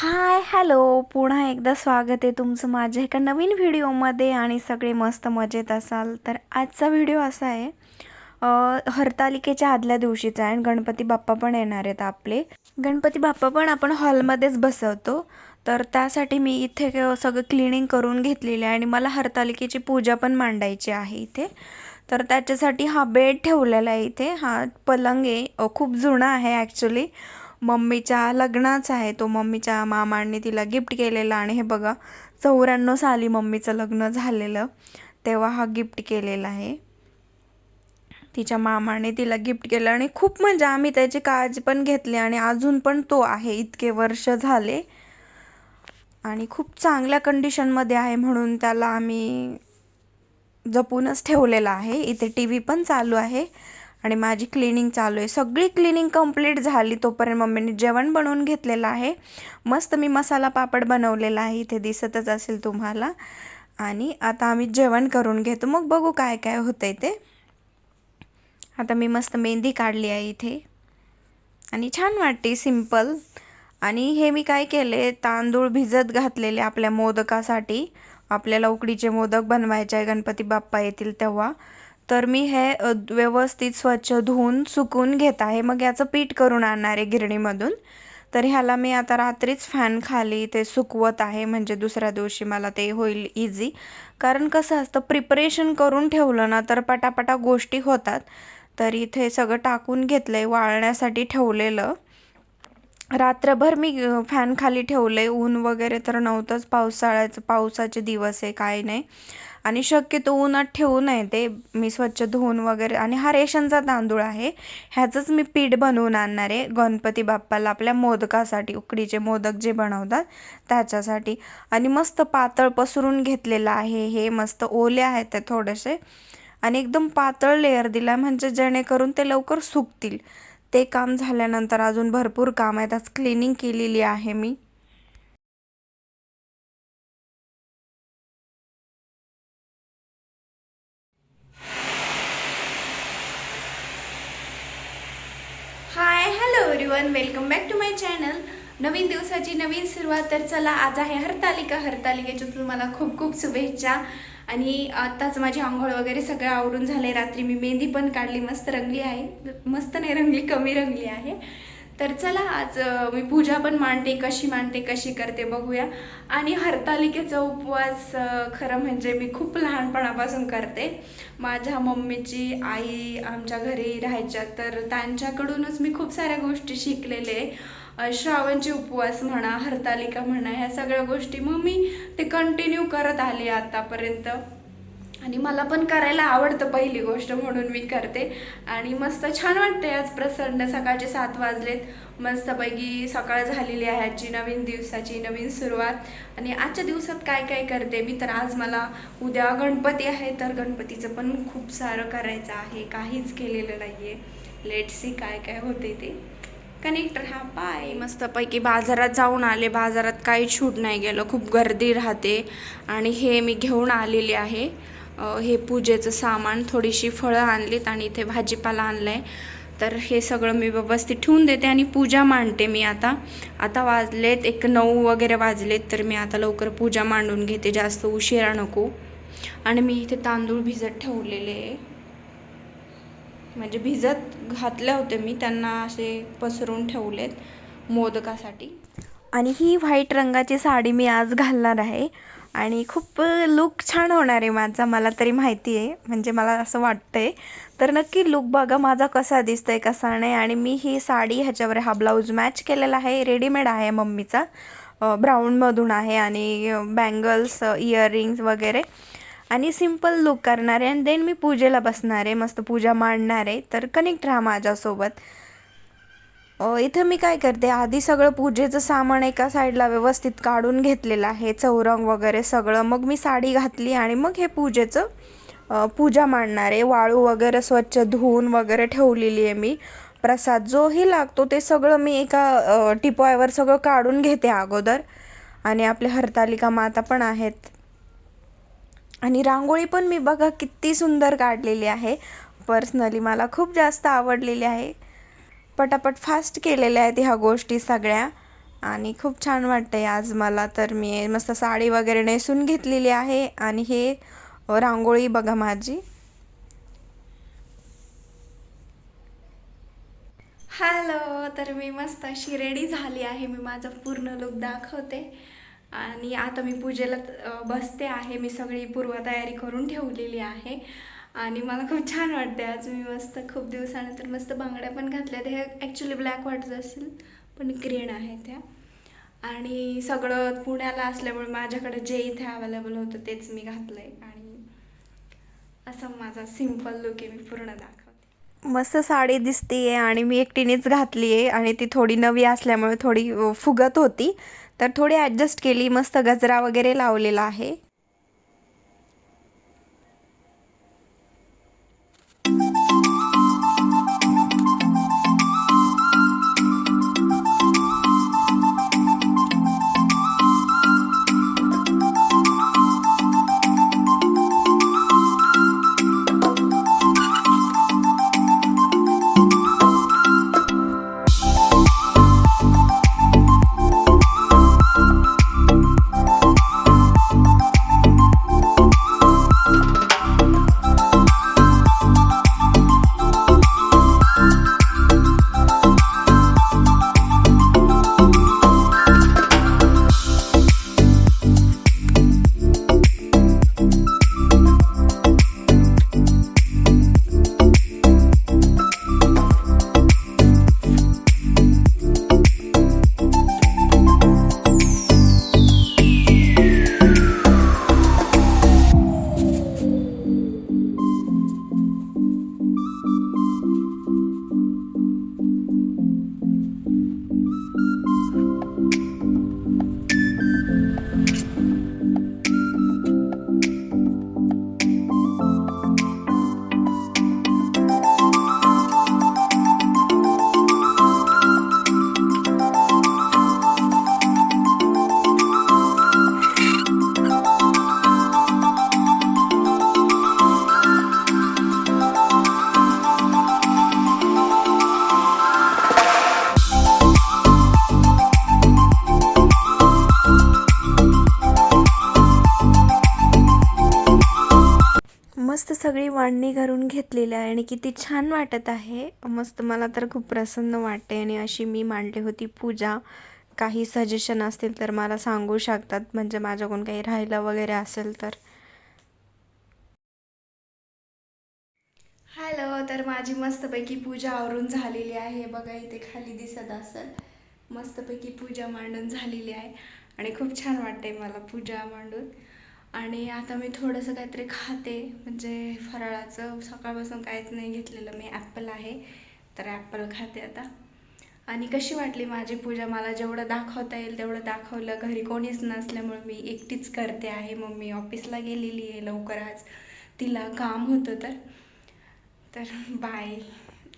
Hi hello. पुन्हा एकदा स्वागत आहे तुमचं माझ्या एका नवीन व्हिडिओमध्ये आणि सगळे मस्त मजेत असाल तर आजचा व्हिडिओ असा आहे. हरतालिकेच्या आदल्या दिवशीचा आहे आणि गणपती बाप्पा पण येणार आहेत आपले. गणपती बाप्पा पण आपण हॉलमध्येच बसवतो. तर त्यासाठी मी इथे सगळं क्लिनिंग करून घेतलेलं आहे आणि मला हरतालिकेची पूजा पण मांडायची आहे इथे. तर त्याच्यासाठी हा बेड ठेवलेला आहे इथे. हा पलंग आहे. खूप जुना आहे ॲक्च्युली मम्मीच्या लग्नाचा आहे. तो मम्मीच्या मामांनी तिला गिफ्ट केलेला आणि हे बघा चौऱ्याण्णव साली मम्मीचं लग्न झालेलं. तेव्हा हा गिफ्ट केलेला आहे. तिच्या मामाने तिला गिफ्ट केलं आणि खूप म्हणजे आम्ही त्याची काळजी पण घेतली आणि अजून पण तो आहे. इतके वर्ष झाले. आणि खूप चांगल्या कंडिशनमध्ये आहे म्हणून त्याला आम्ही जपूनच ठेवलेला आहे. इथे टी व्ही पण चालू आहे. आणि माझी क्लिनिंग चालू आहे. सगळी क्लिनिंग कंप्लीट झाली तोपर्यंत मम्मीने जेवण बनवून घेतलेलं आहे. मस्त मी मसाला पापड बनवलेला आहे. इथे दिसतच असेल तुम्हाला. आणि आता आम्ही जेवण करून घेतो. मग बघू काय काय होतंय ते. आता मी मस्त मेहंदी काढली आहे इथे. आणि छान वाटते सिंपल आणि हे मी काय केले तांदूळ भिजत घातलेले आपल्या मोदकासाठी. आपल्याला उकडीचे मोदक बनवायचे आहे. गणपती बाप्पा येतील तेव्हा. तर मी हे व्यवस्थित स्वच्छ धुवून सुकून घेत आहे. मग याचं पीठ करून आणणार आहे गिरणीमधून. तर ह्याला मी आता रात्रीच फॅन खाली ते सुकवत आहे. म्हणजे दुसऱ्या दिवशी मला ते होईल इझी कारण कसं असतं प्रिपरेशन करून ठेवलं ना तर पटापटा गोष्टी होतात. तर इथे सगळं टाकून घेतलं आहे वाळण्यासाठी ठेवलेलं. रात्रभर मी फॅन खाली ठेवले ऊन वगैरे तर नव्हतंच. पावसाळ्याचं पावसाचे दिवस आहे काय नाही. आणि शक्यतो उन्हात ठेवू नये ते. मी स्वच्छ धुवून वगैरे आणि हा रेशनचा तांदूळ आहे. ह्याचंच मी पीठ बनवून आणणार आहे. गणपती बाप्पाला आपल्या मोदकासाठी उकडीचे मोदक जे बनवतात त्याच्यासाठी. आणि मस्त पातळ पसरून घेतलेलं आहे. हे मस्त ओले आहेत ते थोडेसे. आणि एकदम पातळ लेअर दिला म्हणजे जेणेकरून ते लवकर सुकतील. ते काम झाल्यानंतर अजून भरपूर काम आहेत. आज क्लिनिंग केलेली आहे मी hi one welcome back to my channel नवीन दिवसाची नवीन सुरुवात तर चला आज आहे हरतालिका. हरतालिकेच्या तुम्हाला खूप खूप शुभेच्छा. आणि आत्ताच माझी आंघोळ वगैरे सगळं आवरून झाले रात्री मी मेहंदी पण काढली. मस्त रंगली आहे. मस्त नाही रंगली कमी रंगली आहे. तर चला आज मी पूजा पण मांडते कशी मांडते कशी करते बघूया. आणि हरतालिकेचा उपवास खरं म्हणजे मी खूप लहानपणापासून करते. माझ्या मम्मीची आई आमच्या घरी राहायच्या तर त्यांच्याकडूनच मी खूप साऱ्या गोष्टी शिकलेले. श्रावणचे उपवास म्हणा हरतालिका म्हणा ह्या सगळ्या गोष्टी. मग मी ते कंटिन्यू करत आले आतापर्यंत. आणि मला पण करायला आवडतं पहिली गोष्ट म्हणून मी करते. आणि मस्त छान वाटते आज प्रसन्न सकाळचे सात वाजलेत. मस्तपैकी सकाळ झालेली आहे आजची नवीन दिवसाची नवीन सुरुवात. आणि आजच्या दिवसात काय काय करते मी तर आज मला उद्या गणपती आहे तर गणपतीचं पण खूप सारं करायचं आहे. काहीच केलेलं नाही आहे लेट सी काय काय होते ते. कनेक्टर हा पाय. मस्तपैकी बाजारात जाऊन आले. बाजारात काही छूट नाही गेलं. खूप गर्दी राहते. आणि हे मी घेऊन आलेली आहे. हे पूजेचं सामान थोडीशी फळं आणलीत आणि इथे भाजीपाला आणला आहे तर हे सगळं मी व्यवस्थित ठेवून देते आणि पूजा मांडते मी आता. आता वाजलेत एक नऊ वगैरे वाजलेत तर मी आता लवकर पूजा मांडून घेते. जास्त उशिरा नको. आणि मी इथे तांदूळ भिजत ठेवलेले म्हणजे भिजत घातले होते मी त्यांना असे पसरून ठेवलेत मोदकासाठी. आणि ही व्हाईट रंगाची साडी मी आज घालणार आहे. आणि खूप लुक छान होणार आहे माझा मला तरी माहिती आहे. म्हणजे मला असं वाटतंय. तर नक्की लुक बघा माझा कसा दिसतोय कसा नाही. आणि मी ही साडी ह्याच्यावर हा ब्लाऊज मॅच केलेला आहे. रेडीमेड आहे मम्मीचा. ब्राऊनमधून आहे आणि बँगल्स इयरिंग्स वगैरे. आणि सिंपल लुक करणार. आहे आणि देन मी पूजेला बसणार आहे. मस्त पूजा मांडणार आहे. तर कनेक्ट राहा माझ्यासोबत. इथं मी काय करते आधी सगळं पूजेचं सामान एका साईडला व्यवस्थित काढून घेतलेलं आहे चौरंग वगैरे सगळं. मग मी साडी घातली आणि मग हे पूजेचं पूजा मांडणार आहे. वाळू वगैरे स्वच्छ धुवून वगैरे ठेवलेली आहे मी. प्रसाद जोही लागतो ते सगळं मी एका टिपॉयवर सगळं काढून घेते अगोदर. आणि आपले हरतालिका माता पण आहेत. आणि रांगोळी पण मी बघा किती सुंदर काढलेली आहे. पर्सनली मला खूप जास्त आवडलेली आहे. पटापट फास्ट केलेल्या आहेत ह्या गोष्टी सगळ्या. आणि खूप छान वाटतंय आज मला. तर मी मस्त साडी वगैरे नेसून घेतलेली आहे. आणि हे रांगोळी बघा माझी. हॅलो तर मी मस्त अशी रेडी झाली आहे. मी माझा पूर्ण लुक दाखवते. आणि आता मी पूजेला बसते आहे. मी सगळी पूर्वतयारी करून ठेवलेली आहे. आणि मला खूप छान वाटते आज मी मस्त खूप दिवसानंतर मस्त बांगड्या पण घातल्या हे ॲक्च्युली ब्लॅक वाटत असेल पण ग्रीन आहे त्या. आणि सगळं पुण्याला असल्यामुळे माझ्याकडे जे इथे अवेलेबल होतं तेच मी घातलं आहे आणि असं माझा सिंपल लुक आहे मी पूर्ण दाखवते. मस्त साडी दिसते आणि मी एकटीनेच घातली आहे आणि ती थोडी नवी असल्यामुळे थोडी फुगत होती. तर थोडी ॲडजस्ट केली मस्त गजरा वगैरे लावलेला आहे. सगळी वाढणी करून घेतलेली आहे आणि किती छान वाटत आहे. मस्त मला तर खूप प्रसन्न वाटते आणि अशी मी मांडली होती पूजा. काही सजेशन असतील तर मला सांगू शकतात. म्हणजे माझ्याकडून काही राहिलं वगैरे असेल तर. हॅलो तर माझी मस्तपैकी पूजा आवरून झालेली आहे. बघा इथे खाली दिसत असेल. मस्तपैकी पूजा मांडून झालेली आहे. आणि खूप छान वाटते मला पूजा मांडून. आणि आता मी थोडंसं काहीतरी खाते. म्हणजे फराळाचं सकाळपासून काहीच नाही घेतलेलं. मी ॲपल आहे. तर ॲपल खाते आता. आणि कशी वाटली माझी पूजा? मला जेवढं दाखवता येईल तेवढं दाखवलं. घरी कोणीच नसल्यामुळे मी एकटीच करते आहे. मम्मी ऑफिसला गेलेली आहे लवकर आज. तिला काम होतं तर. तर बाय.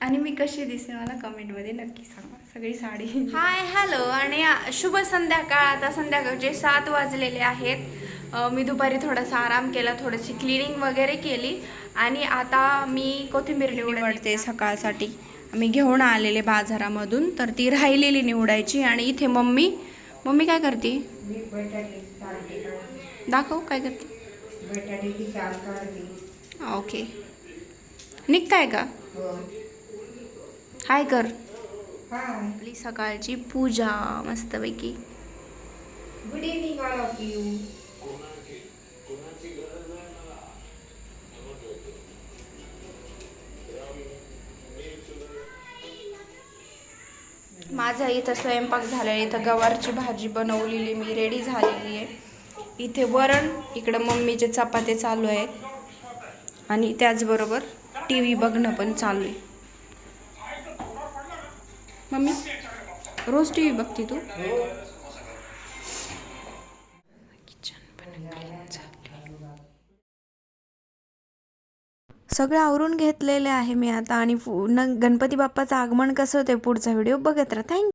आणि मी कशी दिसते मला कमेंटमध्ये नक्की सांगा. सगळी साडी. Hi hello. आणि शुभ संध्याकाळ. आता संध्याकाळचे सात वाजलेले आहेत. मी दुपारी थोडासा आराम केला थोडीशी क्लिनिंग वगैरे केली आणि आता मी कोथिंबीर निवडते सकाळसाठी. मी घेऊन आलेले बाजारामधून तर ती राहिलेली निवडायची आणि इथे मम्मी मम्मी काय करते? दाखव काय करते. ओके. निघताय का? हो. हाय कर. आपली सकाळची पूजा मस्तपैकी. Good evening all of you माझा इथं स्वयंपाक झाला आहे. इथं गवारची भाजी बनवलेली मी रेडी झालेली आहे. इथे वरण इकडं मम्मीचे चपाते चालू आहेत आणि त्याचबरोबर टी व्ही बघणं पण चालू आहे. मम्मी रोज टी व्ही बघते तू? किचन पण सगळं आवरून घेतलेले आहे मी आता आणि पु- न गणपती बाप्पाचं आगमन कसं होतं पुढचा व्हिडिओ बघत राहा. थँक्यू